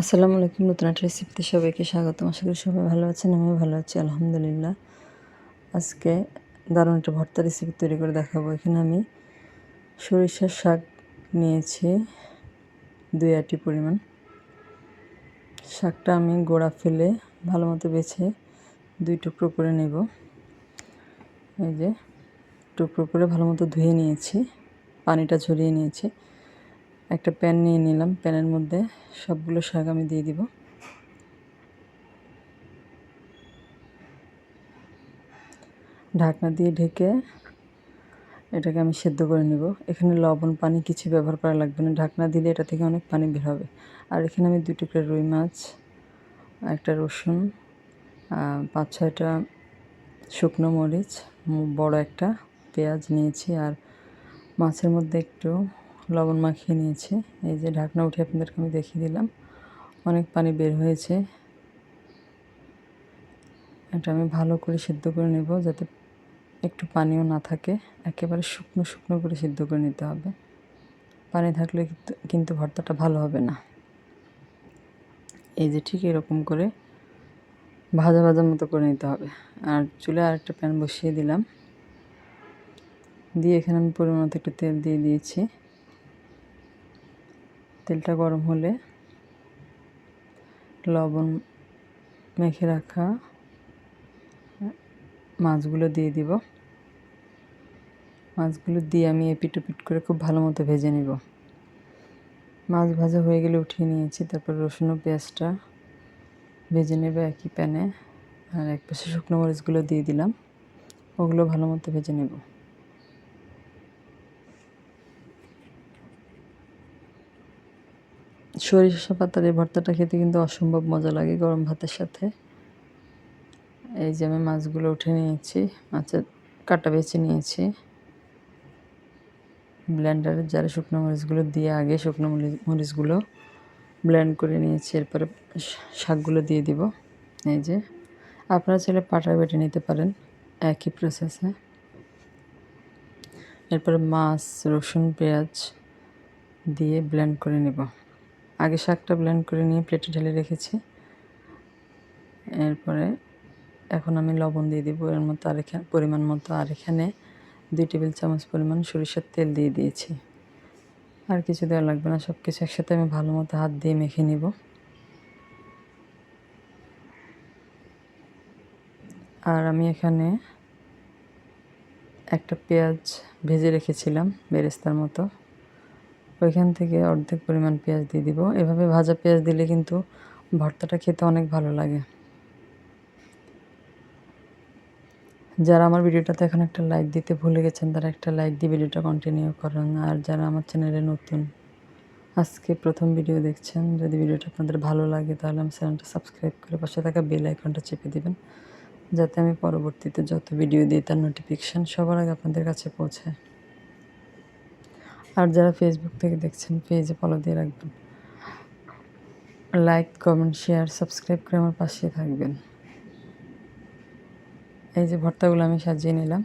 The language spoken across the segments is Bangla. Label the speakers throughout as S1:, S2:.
S1: আসসালামু আলাইকুম, নতুন একটা রেসিপিতে সবাইকে স্বাগতম। আশা করি সবাই ভালো আছেন, আমিও ভালো আছি, আলহামদুলিল্লাহ। আজকে দারুণ একটা ভর্তা রেসিপি তৈরি করে দেখাবো। এখানে আমি সরিষার শাক নিয়েছি দুই আটি পরিমাণ। শাকটা আমি গোড়া ফেলে ভালো মতো বেছে দুই টুকরো করে নেব। এই যে টুকরো করে ভালো মতো ধুয়ে নিয়েছি, পানিটা ঝরিয়ে নিয়েছি। একটা প্যান নিয়ে নিলাম। প্যানের মধ্যে সবগুলো শাক আমি দিয়ে দিব। ঢাকনা দিয়ে ঢেকে এটাকে আমি সেদ্ধ করে নেব। এখানে লবণ, পানি কিছু ব্যবহার করা লাগবে না। ঢাকনা দিলে এটা থেকে অনেক পানি বের হবে। আর এখানে আমি দুই টুকরা রুই মাছ, একটা রসুন পাঁচ ছয়টা শুকনো মরিচ, বড় একটা পেঁয়াজ নিয়েছি। আর মাছের মধ্যে একটু লবণ মাখিয়ে নিয়েছি। এই যে ঢাকনা উঠে আপনাদেরকে আমি দেখিয়ে দিলাম। অনেক পানি বের হয়েছে। এটা আমি ভালো করে সিদ্ধ করে নেব যাতে একটু পানিও না থাকে। একেবারে শুকনো শুকনো করে সিদ্ধ করে নিতে হবে। পানি থাকলে কিন্তু ভর্তাটা ভালো হবে না। এই যে ঠিক এরকম করে ভাজা ভাজা মতো করে নিতে হবে। আর চুলে আরেকটা প্যান বসিয়ে দিলাম। দিয়ে এখানে আমি পরিমাণ একটু তেল দিয়ে দিয়েছি। তেলটা গরম হলে লবণ মেখে রাখা মাছগুলো দিয়ে দিব। মাছগুলো দিয়ে আমি এপিট ওপিট করে খুব ভালো মতো ভেজে নিব। মাছ ভাজা হয়ে গেলে উঠিয়ে নিয়েছি, তারপর রসুন ও পেঁয়াজটা ভেজে নেবে একই প্যানে। আর এক পাশে শুকনো মরিচগুলো দিয়ে দিলাম, ওগুলো ভালো মতো ভেজে নেব। সরিষা পাতার এই ভর্তাটা খেতে কিন্তু অসম্ভব মজা লাগে গরম ভাতের সাথে। এই যে আমি মাছগুলো উঠে নিয়েছি, মাছের কাটা বেছে নিয়েছি। ব্লেন্ডারে যারা শুকনো মরিচগুলো দিয়ে আগে শুকনো মরিচগুলো ব্লেন্ড করে নিয়েছি, এরপরে শাকগুলো দিয়ে দিব। এই যে আপনারা চাইলে পাটায় বেটে নিতে পারেন একই প্রসেসে এরপরে মাছ, রসুন, পেঁয়াজ দিয়ে ব্লেন্ড করে নেব। আগে শাকটা ব্লেন্ড করে নিয়ে প্লেটে ঢেলে রেখেছি। এরপরে এখন আমি লবণ দিয়ে দিব। এর মতো আর এখানে পরিমাণ মতো। আর এখানে দুই টেবিল চামচ পরিমাণ সরিষার তেল দিয়ে দিয়েছি। আর কিছু দেওয়া লাগবে না। সব কিছু একসাথে আমি ভালো মতো হাত দিয়ে মেখে নিব। আর আমি এখানে একটা পেঁয়াজ ভেজে রেখেছিলাম বেরেস্তার মতো। ওইখান থেকে অর্ধেক পরিমাণ পেঁয়াজ দিয়ে দিব। এভাবে ভাজা পেঁয়াজ দিলে কিন্তু ভর্তাটা খেতে অনেক ভালো লাগে। যারা আমার ভিডিওটাতে এখন একটা লাইক দিতে ভুলে গেছেন, তারা একটা লাইক দিয়ে ভিডিওটা কন্টিনিউ করেন। আর যারা আমার চ্যানেলে নতুন, আজকে প্রথম ভিডিও দেখছেন, যদি ভিডিওটা আপনাদের ভালো লাগে, তাহলে আমার চ্যানেলটা সাবস্ক্রাইব করে পাশে থাকা বেল আইকনটা চেপে দেবেন, যাতে আমি পরবর্তীতে যত ভিডিও দিই, তার নোটিফিকেশান সবার আগে আপনাদের কাছে পৌঁছায়। আর যারা ফেসবুক থেকে দেখছেন পেজে ফলো দিয়ে রাখবেন। লাইক কমেন্ট শেয়ার সাবস্ক্রাইব করে আমার পাশে থাকবেন। এই যে ভর্তাগুলো আমি সাজিয়ে নিলাম।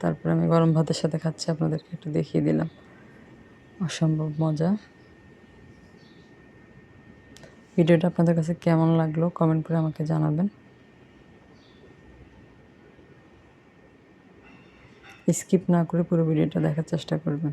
S1: তারপর আমি গরম ভাতের সাথে খাচ্ছি, আপনাদেরকে একটু দেখিয়ে দিলাম। অসম্ভব মজা। ভিডিওটা আপনাদের কাছে কেমন লাগল কমেন্ট করে আমাকে জানাবেন। স্কিপ না করে পুরো ভিডিওটা দেখার চেষ্টা করবেন।